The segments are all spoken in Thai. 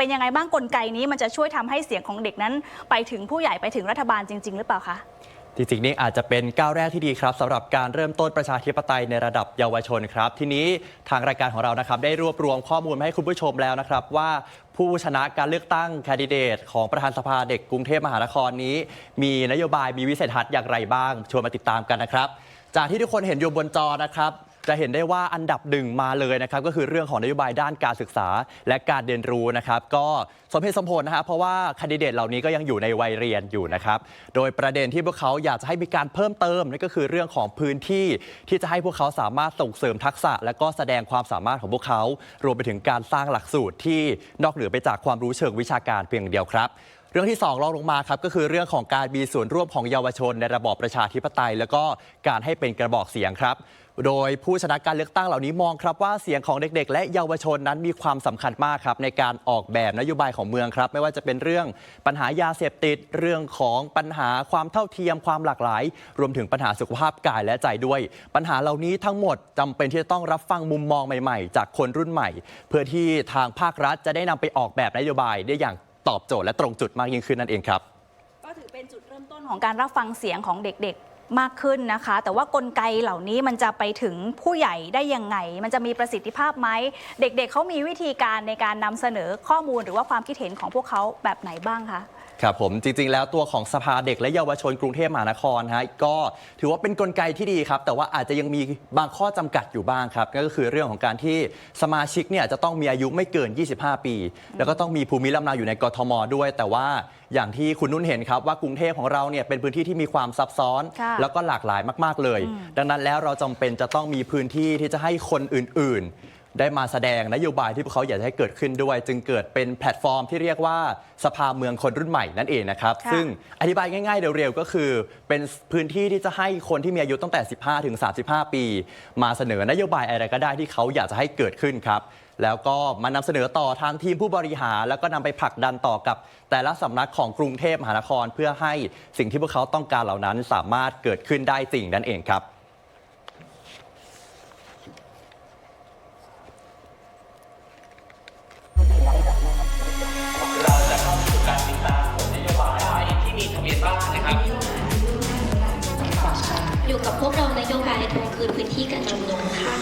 เป็นยังไงบ้างกลไกนี้ มันจะช่วยทำให้เสียงของเด็กนั้น ไปถึงผู้ใหญ่ไปถึงรัฐบาลจริง ๆ หรือเปล่าคะจริงๆนี่อาจจะเป็นก้าวแรกที่ดีครับสำหรับการเริ่มต้นประชาธิปไตยในระดับเยาวชนครับ ทีนี้ทางรายการของเรานะครับได้รวบรวมข้อมูลมาให้คุณผู้ชมแล้วนะครับว่าผู้ชนะการเลือกตั้งแคนดิเดต ของประธานสภาเด็กกรุงเทพมหานครนี้ มีนโยบายมีวิสัยทัศน์อย่างไรบ้างชวนมาติดตามกันนะครับ จากที่ทุกคนเห็นอยู่บนจอนะครับ จะเห็นได้ว่าอันดับหนึ่งมาเลยนะครับก็คือเรื่องของนโยบายด้านการศึกษา และการเรียนรู้นะครับก็สมเหตุสมผลนะครับเพราะว่าคนดิเดตเหล่านี้ก็ยังอยู่ในวัยเรียนอยู่นะครับโดยประเด็นที่พวกเขาอยากจะให้มีการเพิ่มเติมนั่นก็คือเรื่องของพื้นที่ที่จะให้พวกเขาสามารถส่งเสริมทักษะ และก็แสดงความสามารถของพวกเขา รวมไปถึงการสร้างหลักสูตรที่นอกเหนือไปจากความรู้เชิงวิชาการเพียงอย่างเดียวครับเรื่องที่ 2 รองลงมาครับก็คือเรื่องของการมีส่วนร่วมของเยาวชนในระบอบประชาธิปไตย แล้วก็การให้เป็นกระบอกเสียงครับ โดยผู้ชนะการเลือกตั้งเหล่านี้มองครับว่าเสียงของเด็ก ๆ และเยาวชนนั้นมีความสำคัญมากครับในการออกแบบนโยบายของเมืองครับ ไม่ว่าจะเป็นเรื่องปัญหายาเสพติดเรื่องของปัญหาความเท่าเทียมความหลากหลาย รวมถึงปัญหาสุขภาพกายและใจด้วย ปัญหาเหล่านี้ทั้งหมดจำเป็นที่จะต้องรับฟังมุมมองใหม่ ๆ จากคนรุ่นใหม่ เพื่อที่ทางภาครัฐจะได้นำไปออกแบบนโยบายได้อย่างตอบโจทย์และตรงจุดมากยิ่งขึ้นนั่นเองครับ ก็ถือเป็นจุดเริ่มต้นของการรับฟังเสียงของเด็กๆ มากขึ้นนะคะ แต่ว่ากลไกเหล่านี้มันจะไปถึงผู้ใหญ่ได้ยังไง มันจะมีประสิทธิภาพไหม เด็กๆเขามีวิธีการในการนำเสนอข้อมูลหรือว่าความคิดเห็นของพวกเขาแบบไหนบ้างคะ ครับผมจริงๆ แล้วตัวของสภาเด็กและเยาวชนกรุงเทพมหานครฮะก็ถือว่าเป็นนกลไกที่ดีครับ แต่ว่าอาจจะยังมีบางข้อจำกัดอยู่บ้างครับนั่นก็คือเรื่องของการที่สมาชิกเนี่ยจะต้องมีอายุไม่เกิน 25 ปี แล้วก็ต้องมีภูมิลำเนาอยู่ในกทมด้วย แต่ว่าอย่างที่คุณนุ่นเห็นครับว่ากรุงเทพของเราเนี่ยเป็นพื้นที่ที่มีความซับซ้อนค่ะแล้วก็หลากหลายมาก ๆเลย ดังนั้นแล้วเราจำเป็นจะต้องมีพื้นที่ที่จะให้คนอื่นๆ ได้มาแสดงนโยบายที่พวกเขาอยากจะให้เกิดขึ้นด้วย จึงเกิดเป็นแพลตฟอร์มที่เรียกว่าสภาเมืองคนรุ่นใหม่นั่นเองนะครับค่ะซึ่งอธิบายง่ายๆเร็วๆก็คือ เป็นพื้นที่ที่จะให้คนที่มีอายุตั้งแต่ 15 ถึง 35 ปี มาเสนอนโยบายอะไรก็ได้ที่เขาอยากจะให้เกิดขึ้นครับแล้วก็มานำเสนอต่อทางทีมผู้บริหาร แล้วก็นำไปผลักดันต่อกับ แต่ละสำนักของกรุงเทพมหานคร เพื่อให้สิ่งที่พวกเขาต้องการเหล่านั้นสามารถเกิดขึ้นได้จริงนั่นเองครับ อยู่กับพวกเรานโยบายตรงคืนพื้นที่การชุมนุมค่ะ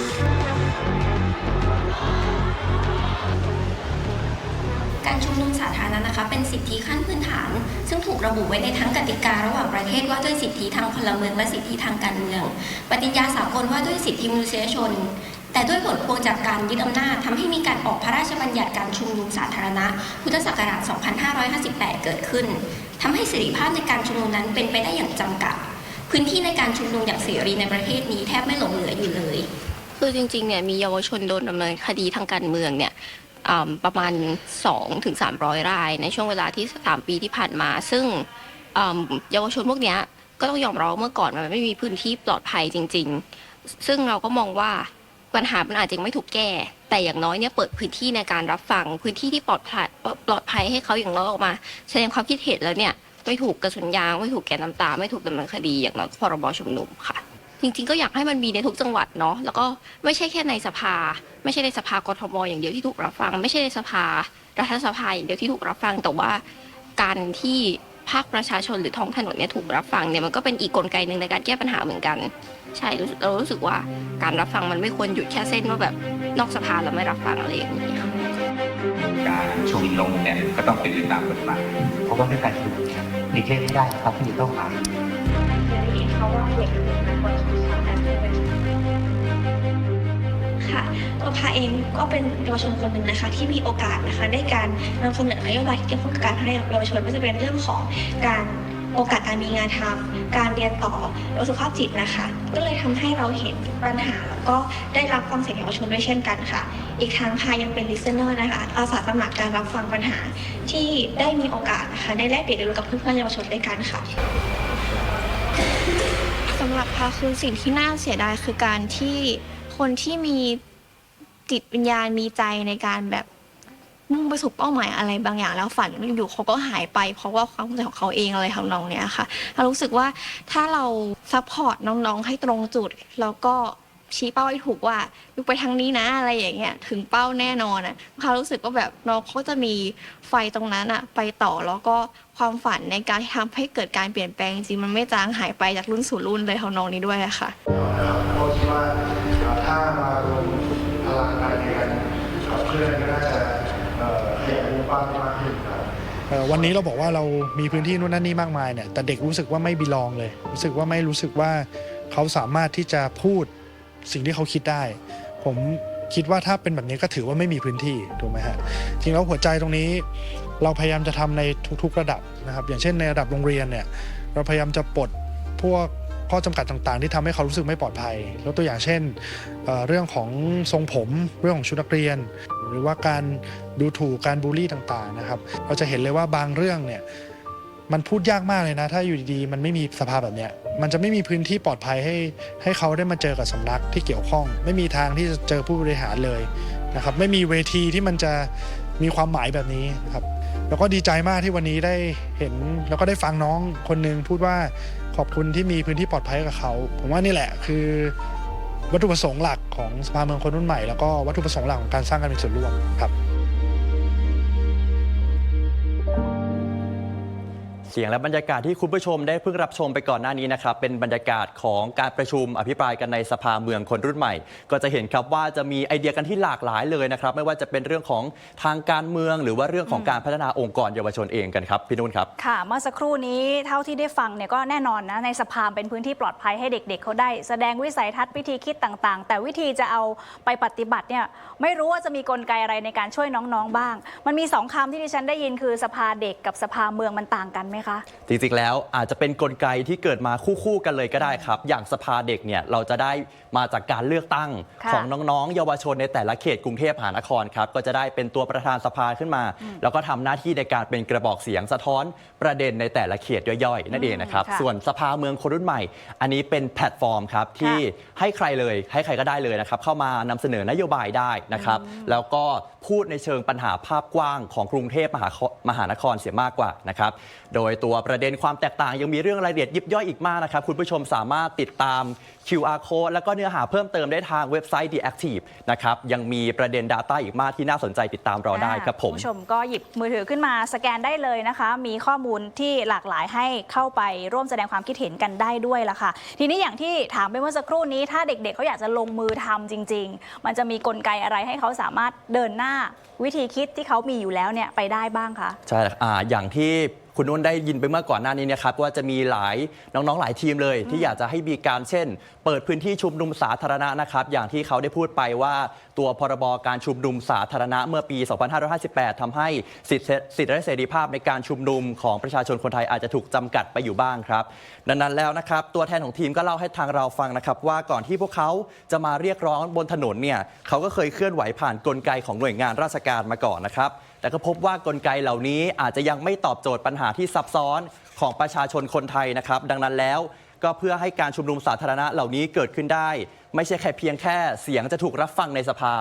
การชุมนุมสาธารณะนะคะ เป็นสิทธิขั้นพื้นฐาน ซึ่งถูกระบุไว้ในทั้งกติการะหว่างประเทศว่าด้วยสิทธิทางพลเมืองและสิทธิทางการเมือง ปฏิญญาสากลว่าด้วยสิทธิมนุษยชน แต่ด้วยผลพวงจากการยึดอำนาจทำให้มีการออกพระราชบัญญัติการชุมนุมสาธารณะ พุทธศักราช 2558 เกิดขึ้นทำให้เสรีภาพในการชุมนุมนั้นเป็นไปได้อย่างจำกัด พื้นที่ในการชุมนุมอย่างเสรีในประเทศนี้แทบไม่หลงเหลืออยู่เลยคือจริงๆเนี่ยมีเยาวชนโดนดำเนินคดีทางการเมืองเนี่ยประมาณ2ถึง300ราย ในช่วงเวลาที่ 3 ปีที่ผ่านมา ซึ่งเยาวชนพวกนี้ก็ต้องยอมรับเมื่อก่อนมันไม่มีพื้นที่ปลอดภัยจริง ๆ ซึ่งเราก็มองว่าปัญหามันอาจจะไม่ถูกแก้ แต่อย่างน้อยเนี่ยเปิดพื้นที่ในการรับฟังพื้นที่ที่ปลอดภัยปลอดภัยให้เขาอย่างน้อยออกมา แสดงความคิดเห็นแล้วเนี่ย ไม่ถูกกระสุนยาง ไม่ถูกแกนน้ำตา ไม่ถูกดำเนินคดีอย่างน้อยพรบชุมนุมค่ะ จริงๆ ก็อยากให้มันมีในทุกจังหวัดเนาะแล้วก็ไม่ใช่แค่ในสภา ไม่ใช่ในสภากทมอย่างเดียวที่ถูกรับฟัง ไม่ใช่ในสภารัฐสภาอย่างเดียวที่ถูกรับฟังแต่ว่าการที่ภาคประชาชนหรือท้องถนนเนี่ยถูกรับฟังเนี่ยมันก็เป็นอีกกลไกหนึ่งในการแก้ปัญหาเหมือนกัน ใช่รู้สึกเรารู้สึกว่าการรับฟังมันไม่ควรหยุดแค่เส้นว่าแบบนอกสภาเราไม่รับฟังอะไรอย่างนี้การชุมนุมเนี่ยก็ต้องเป็นไปตามกฎหมายเพราะว่าด้วยการชุมนุม ลีกเลี่ยงไม่ได้นะครับที่จะต้องหาค่ะตัวพาเองก็เป็นเยาวชนคนหนึ่งนะคะ ที่มีโอกาสนะคะได้การนำเสนอนโยบายที่เกี่ยวกับการให้เยาวชนไม่ว่าจะเป็นเรื่องของการโอกาสการมีงานทำการเรียนต่อหรือว่าสุขภาพจิตนะคะ ก็เลยทำให้เราเห็นปัญหาแล้วก็ได้รับฟังเสียงเยาวชนด้วยเช่นกันค่ะ อีกทางพายังเป็น listener นะคะอาสาสมัครการรับฟังปัญหาที่ได้มีโอกาสนะคะได้แลกเปลี่ยนเรียนรู้กับเพื่อนๆเยาวชนด้วยกันค่ะสำหรับพาคือสิ่งที่น่าเสียดายคือการที่คนที่มีจิตวิญญาณมีใจในการแบบมุ่งไปสู่เป้าหมายอะไรบางอย่างแล้วฝันอยู่เขาก็หายไปเพราะว่าความเข้าใจของเขาเองอะไรทำนองเนี้ยค่ะเรารู้สึกว่าถ้าเราซัพพอร์ตน้องๆให้ตรงจุดแล้วก็ ชี้เป้าให้ถูกว่าลูกไปทางนี้นะอะไรอย่างเงี้ยถึงเป้าแน่นอนอะเขารู้สึกว่าแบบน้องเขาจะมีไฟตรงนั้นอะไปต่อแล้วก็ความฝันในการทำให้เกิดการเปลี่ยนแปลงจริงๆมันไม่จางหายไปจากรุ่นสู่รุ่นเลยของน้องนี้ด้วยอะค่ะนะครับก็คิดว่าเอ่อถ้ามารวมพลังกันในการขับเคลื่อนก็น่าจะเอ่อขยายวงกว้างมากขึ้นครับเอ่อวันนี้เราบอกว่าเรามีพื้นที่นู่นนั่นนี่มากมายเนี่ยแต่เด็กรู้สึกว่าไม่บีลองเลย รู้สึกว่าไม่รู้สึกว่าเขาสามารถที่จะพูด สิ่งที่เขาคิดได้ ผมคิดว่าถ้าเป็นแบบนี้ก็ถือว่าไม่มีพื้นที่ถูกไหมฮะจริงแล้วหัวใจตรงนี้เราพยายามจะทำในทุกๆระดับนะครับ อย่างเช่นในระดับโรงเรียนเนี่ยเราพยายามจะปลดพวกข้อจำกัดต่างๆ ที่ทำให้เขารู้สึกไม่ปลอดภัยยกตัวอย่างเช่นเเรื่องของทรงผมเรื่องของชุดนักเรียน หรือว่าการดูถูกการบูลลี่ต่างๆนะครับ เราจะเห็นเลยว่าบางเรื่องเนี่ยมันพูดยากมากเลยนะ ถ้าอยู่ดีๆ มันไม่มีสภาพแบบเนี้ย มันจะไม่มีพื้นที่ปลอดภัยให้ให้เขาได้มาเจอกับสำนักที่เกี่ยวข้อง ไม่มีทางที่จะเจอผู้บริหารเลยนะครับไม่มีเวทีที่มันจะมีความหมายแบบนี้ครับแล้วก็ดีใจมากที่วันนี้ได้เห็น แล้วก็ได้ฟังน้องคนหนึ่งพูดว่าขอบคุณที่มีพื้นที่ปลอดภัยกับเขา ผมว่านี่แหละคือวัตถุประสงค์หลักของสภาเมืองคนรุ่นใหม่ แล้วก็วัตถุประสงค์หลักของการสร้างการมีส่วนร่วมครับ เสียงและบรรยากาศที่คุณผู้ชมได้เพิ่งรับชมไปก่อนหน้านี้นะครับเป็นบรรยากาศของการประชุมอภิปรายกันในสภาเมืองคนรุ่นใหม่ ก็จะเห็นครับว่าจะมีไอเดียกันที่หลากหลายเลยนะครับไม่ว่าจะเป็นเรื่องของทางการเมือง หรือว่าเรื่องของการพัฒนาองค์กรเยาวชนเองกันครับพี่นุ่นครับค่ะเมื่อสักครู่นี้เท่าที่ได้ฟังเนี่ยก็แน่นอนนะในสภาเป็นพื้นที่ปลอดภัยให้เด็ก ๆเขาได้ แสดงวิสัยทัศน์วิธีคิดต่างๆ แต่วิธีจะเอาไปปฏิบัติเนี่ยไม่รู้ว่าจะมีกลไกอะไรในการช่วยน้องๆบ้าง มันมีสองคำที่ดิฉันได้ยินคือสภาเด็กกับสภาเมืองมันต่างกันไหมคะ จริงๆ แล้วอาจจะเป็นนกลไกที่เกิดมาคู่ๆกันเลยก็ได้ครับ อย่างสภาเด็กเนี่ยเราจะได้มาจากการเลือกตั้งค่ะของน้องๆ เยาวชนในแต่ละเขตกรุงเทพมหานครครับก็จะได้เป็นตัวประธานสภาขึ้นมา แล้วก็ทำหน้าที่ในการเป็นกระบอกเสียงสะท้อนประเด็นในแต่ละเขตย่อยๆนั่นเองนะครับค่ะ ส่วนสภาเมืองคนรุ่นใหม่ อันนี้เป็นแพลตฟอร์มครับที่ให้ใครเลยให้ใครก็ได้เลยนะครับเข้ามานำเสนอนโยบายได้นะครับแล้วก็พูดในเชิงปัญหาภาพกว้างของกรุงเทพมหามหานครเสียมากกว่านะครับโดยตัวประเด็นความแตกต่างยังมีเรื่องรายละเอียดยิบย่อยอีกมากนะครับ คุณผู้ชมสามารถติดตาม QR code แล้วก็เนื้อหาเพิ่มเติมได้ทางเว็บไซต์ The Active นะครับ ยังมีประเด็น Data อีกมากที่น่าสนใจติดตามรอได้ครับผมณผู้ชมก็หยิบมือถือขึ้นมาสแกนได้เลยนะคะ มีข้อมูลที่หลากหลายให้เข้าไปร่วมแสดงความคิดเห็นกันได้ด้วยล่ะค่ะ ทีนี้อย่างที่ถามไปเมื่อสักครู่นี้ ถ้าเด็กๆเขาอยากจะลงมือทำจริง ๆ มันจะมีกลไกอะไรให้เขาสามารถเดินหน้าวิธีคิดที่เขามีอยู่แล้วเนี่ยไปได้บ้างคะใช่อ่าอย่างที่ คุณนุ่นได้ยินไปเมื่อก่อนหน้านี้นะครับว่าจะมีหลายน้องๆ หลายทีมเลย ที่อยากจะให้มีการเช่น เปิดพื้นที่ชุมนุมสาธารณะนะครับ อย่างที่เขาได้พูดไปว่าตัวพรบการชุมนุมสาธารณะเมื่อปี 2558ทำให้สิทธิสิทธิและเสรีภาพในการชุมนุมของประชาชนคนไทยอาจจะถูกจำกัดไปอยู่บ้างครับดังนั้นแล้วนะครับตัวแทนของทีมก็เล่าให้ทางเราฟังนะครับว่าก่อนที่พวกเขาจะมาเรียกร้องบนถนนเนี่ยเขาก็เคยเคลื่อนไหวผ่านกลไกของหน่วยงานราชการมาก่อนนะครับแต่ก็พบว่ากลไกเหล่านี้อาจจะยังไม่ตอบโจทย์ปัญหาที่ซับซ้อนของประชาชนคนไทยนะครับ ดังนั้นแล้วก็เพื่อให้การชุมนุมสาธารณะเหล่านี้เกิดขึ้นได้ ไม่ใช่แค่เพียงแค่เสียงจะถูกรับฟังในสภา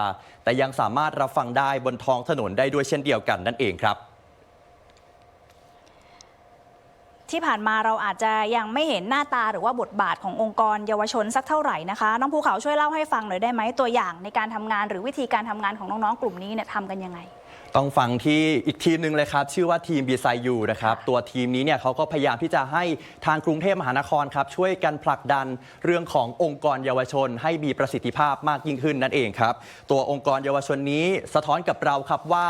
แต่ยังสามารถรับฟังได้บนท้องถนนได้ด้วยเช่นเดียวกันนั่นเองครับที่ผ่านมาเราอาจจะยังไม่เห็นหน้าตาหรือว่าบทบาทขององค์กรเยาวชนสักเท่าไหร่นะคะน้องภูเขาช่วยเล่าให้ฟังหน่อยได้ไหมตัวอย่างในการทำงานหรือวิธีการทำงานของน้องๆกลุ่มนี้เนี่ยทำกันยังไง ต้องฟังที่อีกทีมหนึ่งเลยครับ ชื่อว่าทีม b ีไซยูนะครับ ตัวทีมนี้เนี่ยเขาก็พยายามที่จะให้ทางกรุงเทพมหานครครับ ช่วยกันผลักดันเรื่องขององค์กรเยาวชน ให้มีประสิทธิภาพมากยิ่งขึ้นนั่นเองครับ ตัวองค์กรเยาวชนนี้สะท้อนกับเราครับว่า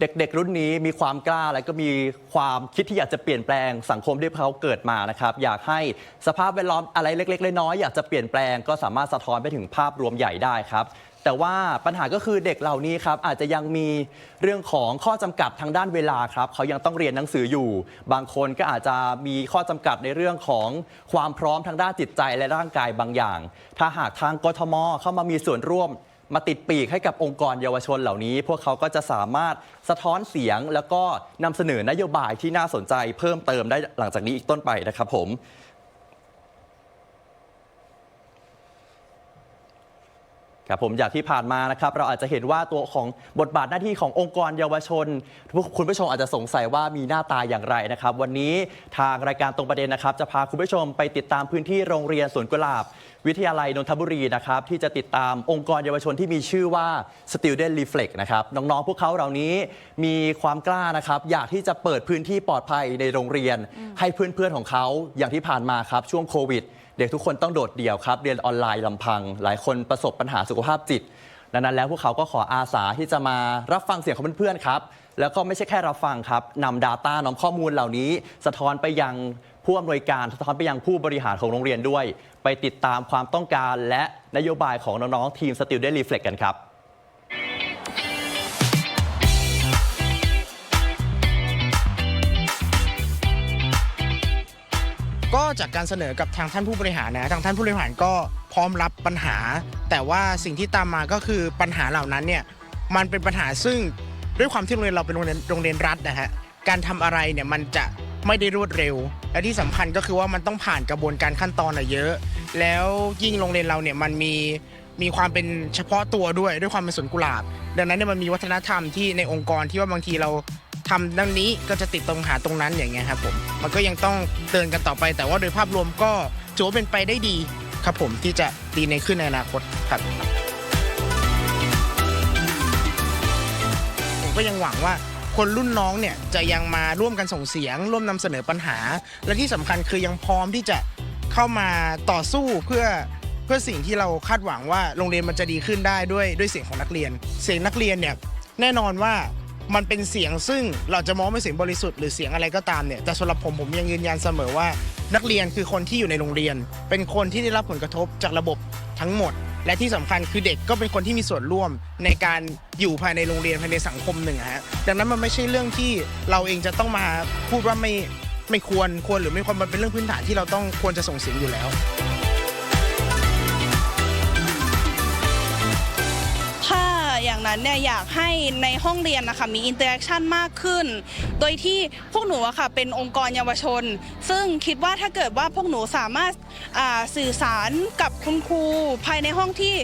เด็กๆ รุ่นนี้มีความกล้าและก็มีความคิดที่อยากจะเปลี่ยนแปลงสังคมที่เขาเกิดมานะครับ อยากให้สภาพแวดล้อมอะไรเล็กๆน้อยๆอยากจะเปลี่ยนแปลงก็สามารถสะท้อนไปถึงภาพรวมใหญ่ได้ครับ แต่ว่าปัญหาก็คือเด็กเหล่านี้ครับอาจจะยังมีเรื่องของข้อจำกัดทางด้านเวลาครับเขายังต้องเรียนหนังสืออยู่ บางคนก็อาจจะมีข้อจำกัดในเรื่องของความพร้อมทางด้านจิตใจและร่างกายบางอย่าง ถ้าหากทางกทมเข้ามามีส่วนร่วมมาติดปีกให้กับองค์กรเยาวชนเหล่านี้ พวกเขาก็จะสามารถสะท้อนเสียง แล้วก็นำเสนอนโยบายที่น่าสนใจเพิ่มเติมได้หลังจากนี้อีกต้นไปนะครับผม ครับผมอยางที่ผ่านมานะครับเราอาจจะเห็นว่าตัวของบทบาทหน้าที่ขององค์กรเยาวชน คุณผู้ชมอาจจะสงสัยว่ามีหน้าตาอย่างไรนะครับ วันนี้ทางรายการตรงประเด็นนะครับ จะพาคุณผู้ชมไปติดตามพื้นที่โรงเรียนสวนกุหลาบ วิทยาลัยนนทบุรีนะครับที่จะติดตามองค์กรเยาวชนที่มีชื่อว่า Student Reflect นะครับน้องๆพวกเขาเหล่านี้มีความกล้านะครับอยากที่จะเปิดพื้นที่ปลอดภัยในโรงเรียน ให้เพื่อนๆของเขาอย่างที่ผ่านมาครับช่วงโควิด เด็กทุกคนต้องโดดเดี่ยวครับ เรียนออนไลน์ลำพัง หลายคนประสบปัญหาสุขภาพจิตดังนั้นแล้วพวกเขาก็ขออาสาที่จะมารับฟังเสียงของเพื่อนๆครับ แล้วก็ไม่ใช่แค่รับฟังครับนำ Data นำข้อมูลเหล่านี้ สะท้อนไปยังผู้อำนวยการสะท้อนไปยังผู้บริหารของโรงเรียนด้วย ไปติดตามความต้องการและนโยบายของน้องๆทีมสติลได้รีเฟล็กกันครับ จากการเสนอกับทางท่านผู้บริหารนะทางท่านผู้บริหารก็พร้อมรับปัญหา แต่ว่าสิ่งที่ตามมาก็คือปัญหาเหล่านั้นเนี่ยมันเป็นปัญหาซึ่งด้วยความที่โรงเรียนเราเป็นโรงเรียนโรงเรียนรัฐนะฮะการทำอะไรเนี่ยมันจะไม่ได้รวดเร็ว และที่สำคัญก็คือว่ามันต้องผ่านกระบวนการขั้นตอนอะเยอะ แล้วยิ่งโรงเรียนเราเนี่ยมันมีมีความเป็นเฉพาะตัวด้วยด้วยความเป็นสวนกุหลาบ ดังนั้นเนี่ยมันมีวัฒนธรรมที่ในองค์กรที่ว่าบางทีเรา ทำด้านนี้ก็จะติดตรงหาตรงนั้นอย่างเงี้ยครับผมมันก็ยังต้องเดินกันต่อไป แต่ว่าโดยภาพรวมก็ถือว่าเป็นไปได้ดีครับผมที่จะดีในขึ้นในอนาคตครับผมก็ยังหวังว่าคนรุ่นน้องเนี่ยจะยังมาร่วมกันส่งเสียง ร่วมนำเสนอปัญหา และที่สำคัญคือยังพร้อมที่จะเข้ามาต่อสู้เพื่อเพื่อสิ่งที่เราคาดหวังว่าโรงเรียนมันจะดีขึ้นได้ด้วยด้วยเสียงของนักเรียน เสียงนักเรียนเนี่ยแน่นอนว่า มันเป็นเสียงซึ่งเราจะมองไม่เสียงบริสุทธิ์หรือเสียงอะไรก็ตามเนี่ยแต่สำหรับผมผมยังยืนยันเสมอว่า นักเรียนคือคนที่อยู่ในโรงเรียน เป็นคนที่ได้รับผลกระทบจากระบบทั้งหมด และที่สำคัญคือเด็กก็เป็นคนที่มีส่วนร่วมในการอยู่ภายในโรงเรียนภายในสังคมหนึ่งอะฮะดังนั้นมันไม่ใช่เรื่องที่เราเองจะต้องมาพูดว่าไม่ไม่ควรควรหรือไม่ควรมันเป็นเรื่องพื้นฐานที่เราต้องควรจะส่งเสียงอยู่แล้ว อยางนั้นเนี่ยอยากให้ในห้องเรียนนะคะมีอินเตอร์แอคชั่นมากขึ้น โดยที่พวกหนูอะค่ะเป็นองค์กรเยาวชน ซึ่งคิดว่าถ้าเกิดว่าพวกหนูสามารถสื่อสารกับคุณครูภายในห้องที่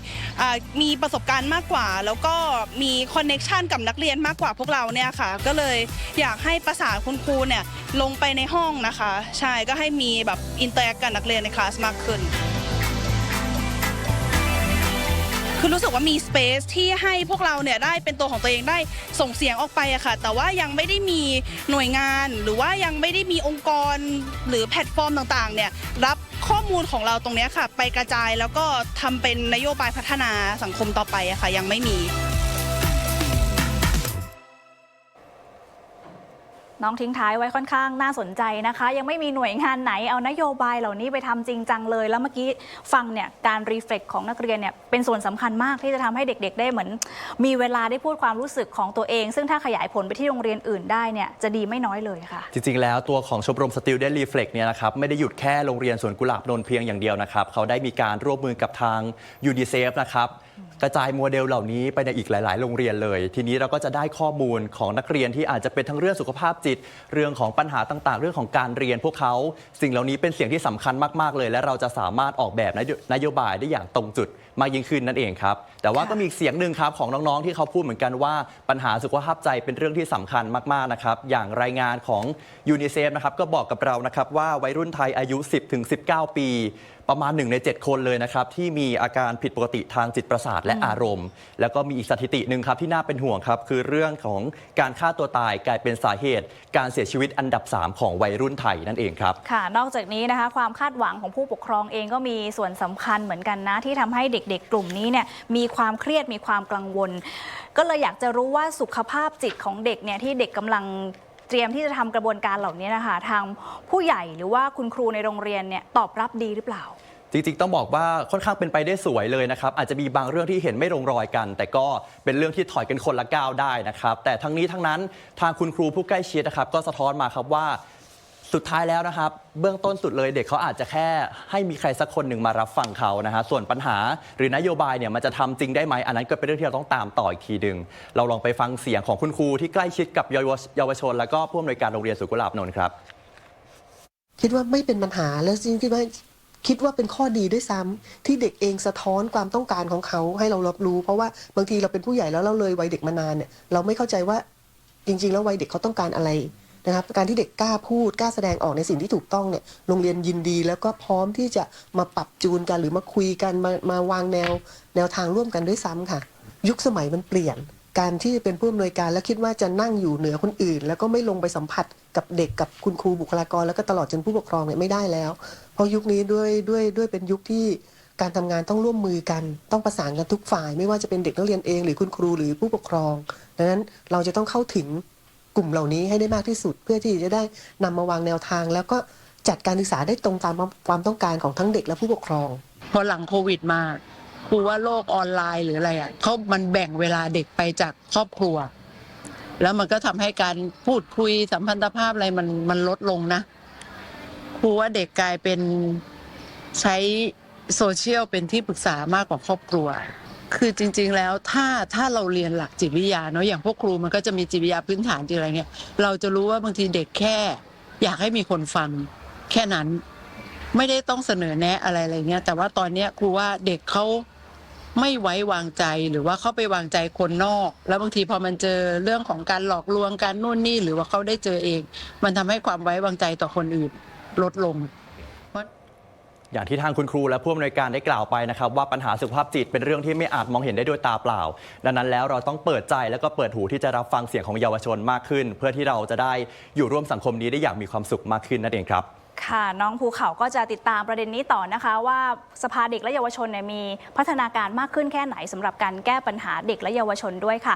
มีประสบการณ์มากกว่า แล้วก็มีคอนเน็ชันกับนักเรียนมากกว่าพวกเราเนี่ยค่ะ ก็เลยอยากให้ประสานคุณครูเนี่ยลงไปในห้องนะคะ ใช่ก็ให้มีแบบอินเตอร์แอคกับนักเรียนในคลาสมากขึ้น คือรู้สึกว่ามีสเปซที่ให้พวกเราเนี่ยได้เป็นตัวของตัวเองได้ส่งเสียงออกไปอะค่ะแต่ว่ายังไม่ได้มีหน่วยงานหรือว่ายังไม่ได้มีองค์กรหรือแพลตฟอร์มต่างๆเนี่ยรับข้อมูลของเราตรงเนี้ยค่ะ ไปกระจายแล้วก็ทำเป็นนโยบายพัฒนาสังคมต่อไปอะค่ะยังไม่มี น้องทิ้งท้ายไว้ค่อนข้างน่าสนใจนะคะ ยังไม่มีหน่วยงานไหนเอานโยบายเหล่านี้ไปทำจริงจังเลย แล้วเมื่อกี้ฟังเนี่ยการรีเฟล็กของนักเรียนเนี่ยเป็นส่วนสำคัญมากที่จะทำให้เด็กๆ ได้เหมือน มีเวลาได้พูดความรู้สึกของตัวเอง ซึ่งถ้าขยายผลไปที่โรงเรียนอื่นได้เนี่ยจะดีไม่น้อยเลยค่ะ จริง ๆ แล้วตัวของชมรม Student Reflect เนี่ยนะครับไม่ได้หยุดแค่โรงเรียนสวนกุหลาบนนเพียงอย่างเดียวนะครับเขาได้มีการร่วมมือกับทาง UNICEF นะครับกระจายโมเดลเหล่านี้ไปในอีกหลาย ๆ โรงเรียนเลย ทีนี้เราก็จะได้ข้อมูลของนักเรียนที่อาจจะเป็นทั้งเรื่องสุขภาพจิต เรื่องของปัญหาต่าง ๆ เรื่องของการเรียนพวกเขา สิ่งเหล่านี้เป็นเสียงที่สำคัญมาก ๆ เลย และเราจะสามารถออกแบบนโยบายได้อย่างตรงจุดมากยิ่งขึ้นนั่นเองครับ แต่ว่าก็มีอีกเสียงหนึ่งครับของน้อง ๆ ที่เขาพูดเหมือนกันว่าปัญหาสุขภาพใจเป็นเรื่องที่สำคัญมาก ๆ นะครับ อย่างรายงานของยูนิเซฟนะครับก็บอกกับเรานะครับว่าวัยรุ่นไทยอายุ 10-19 ปีประมาณ 1 ใน 7 คนเลยนะครับ ที่มีอาการผิดปกติทางจิตประสาทและอารมณ์ แล้วก็มีอีกสถิติหนึ่งครับที่น่าเป็นห่วงครับ คือเรื่องของการฆ่าตัวตายกลายเป็นสาเหตุ การเสียชีวิตอันดับ 3 ของวัยรุ่นไทยนั่นเองครับ ค่ะ นอกจากนี้นะคะความคาดหวังของผู้ปกครองเองก็มีส่วนสำคัญเหมือนกันนะ ที่ทำให้เด็กๆ กลุ่มนี้เนี่ยมีความเครียดมีความกังวล ก็เลยอยากจะรู้ว่าสุขภาพจิตของเด็กเนี่ยที่เด็กกำลัง เตรียมที่จะทำกระบวนการเหล่านี้นะคะ ทางผู้ใหญ่หรือว่าคุณครูในโรงเรียนเนี่ยตอบรับดีหรือเปล่าจริงๆ ต้องบอกว่าค่อนข้างเป็นไปได้สวยเลยนะครับ อาจจะมีบางเรื่องที่เห็นไม่ลงรอยกัน แต่ก็เป็นเรื่องที่ถอยกันคนละก้าวได้นะครับ แต่ทั้งนี้ทั้งนั้นทางคุณครูผู้ใกล้ชิดนะครับ ก็สะท้อนมาครับว่า สุดท้ายแล้วนะครับ เบื้องต้นสุดเลยเด็กเขาอาจจะแค่ให้มีใครสักคนหนึ่งมารับฟังเขานะฮะส่วนปัญหาหรือนโยบายเนี่ยมันจะทำจริงได้ไหมอันนั้นก็เป็นเรื่องที่เราต้องตามต่ออีกทีหนึ่งเราลองไปฟังเสียงของคุณครูที่ใกล้ชิดกับเยาวชน แล้วก็ผู้อำนวยการโรงเรียนสุกุลาบนนท์ครับ คิดว่าไม่เป็นปัญหาแล้วจริงคิดว่าคิดว่าเป็นข้อดีด้วยซ้ำที่เด็กเองสะท้อนความต้องการของเขาให้เรารับรู้ เพราะว่าบางทีเราเป็นผู้ใหญ่แล้วเราเลยวัยเด็กมานานเนี่ยเราไม่เข้าใจว่าจริง ๆ แล้ววัยเด็กเขาต้องการอะไร นะครับการที่เด็กกล้าพูดกล้าแสดงออกในสิ่งที่ถูกต้องเนี่ยโรงเรียนยินดีแล้วก็พร้อมที่จะมาปรับจูนกันหรือมาคุยกันมามาวางแนวแนวทางร่วมกันด้วยซ้ำค่ะ ยุคสมัยมันเปลี่ยน การที่เป็นผู้อำนวยการแล้วคิดว่าจะนั่งอยู่เหนือคนอื่น แล้วก็ไม่ลงไปสัมผัสกับเด็กกับคุณครูบุคลากร แล้วก็ตลอดจนผู้ปกครองเนี่ยไม่ได้แล้ว เพราะยุคนี้ด้วยด้วยด้วยเป็นยุคที่การทำงานต้องร่วมมือกัน ต้องประสานกันทุกฝ่าย ไม่ว่าจะเป็นเด็กนักเรียนเอง หรือคุณครูหรือผู้ปกครอง ดังนั้นเราจะต้องเข้าถึง กลุ่มเหล่านี้ให้ได้มากที่สุด เพื่อที่จะได้นำมาวางแนวทาง แล้วก็จัดการศึกษาได้ตรงตามความต้องการของทั้งเด็กและผู้ปกครอง พอหลังโควิดมาครูว่าโลกออนไลน์หรืออะไรอะเขามันแบ่งเวลาเด็กไปจากครอบครัว แล้วมันก็ทำให้การพูดคุยสัมพันธภาพอะไรมันมันลดลงนะครูว่าเด็กกลายเป็นใช้โซเชียลเป็นที่ปรึกษามากกว่าครอบครัว คือจริง ๆ แล้วถ้าถ้าเราเรียนหลักจิตวิทยาเนาะอย่างพวกครูมันก็จะมีจิตวิทยาพื้นฐานจิตอะไรเงี้ยเราจะรู้ว่าบางทีเด็กแค่ อยากให้มีคนฟังแค่นั้น ไม่ได้ต้องเสนอแนะอะไรอะไรเงี้ยแต่ว่าตอนเนี้ยครูว่าเด็กเขาไม่ไว้วางใจหรือว่าเขาไปวางใจคนนอก แล้วบางทีพอมันเจอเรื่องของการหลอกลวงการนู่นนี่หรือว่าเขาได้เจอเอง มันทำให้ความไว้วางใจต่อคนอื่นลดลง อย่างที่ทางคุณครูและผู้อำนวยการได้กล่าวไปนะครับว่าปัญหาสุขภาพจิตเป็นเรื่องที่ไม่อาจมองเห็นได้ด้วยตาเปล่า ดังนั้นแล้วเราต้องเปิดใจแล้วก็เปิดหูที่จะรับฟังเสียงของเยาวชนมากขึ้น เพื่อที่เราจะได้อยู่ร่วมสังคมนี้ได้อย่างมีความสุขมากขึ้นนั่นเองครับค่ะน้องภูเขาก็จะติดตามประเด็นนี้ต่อนะคะ ว่าสภาเด็กและเยาวชนเนี่ยมีพัฒนาการมากขึ้นแค่ไหนสำหรับการแก้ปัญหาเด็กและเยาวชนด้วยค่ะ